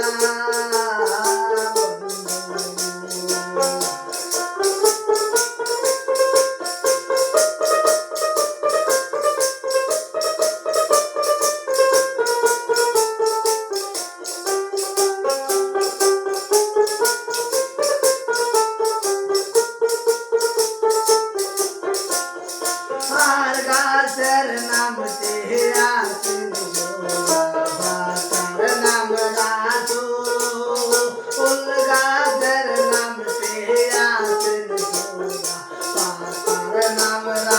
R Namara.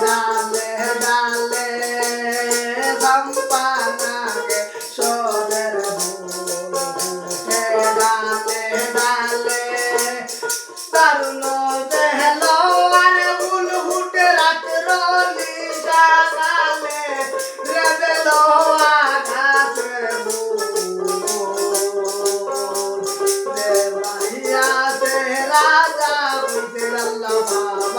da da da Allah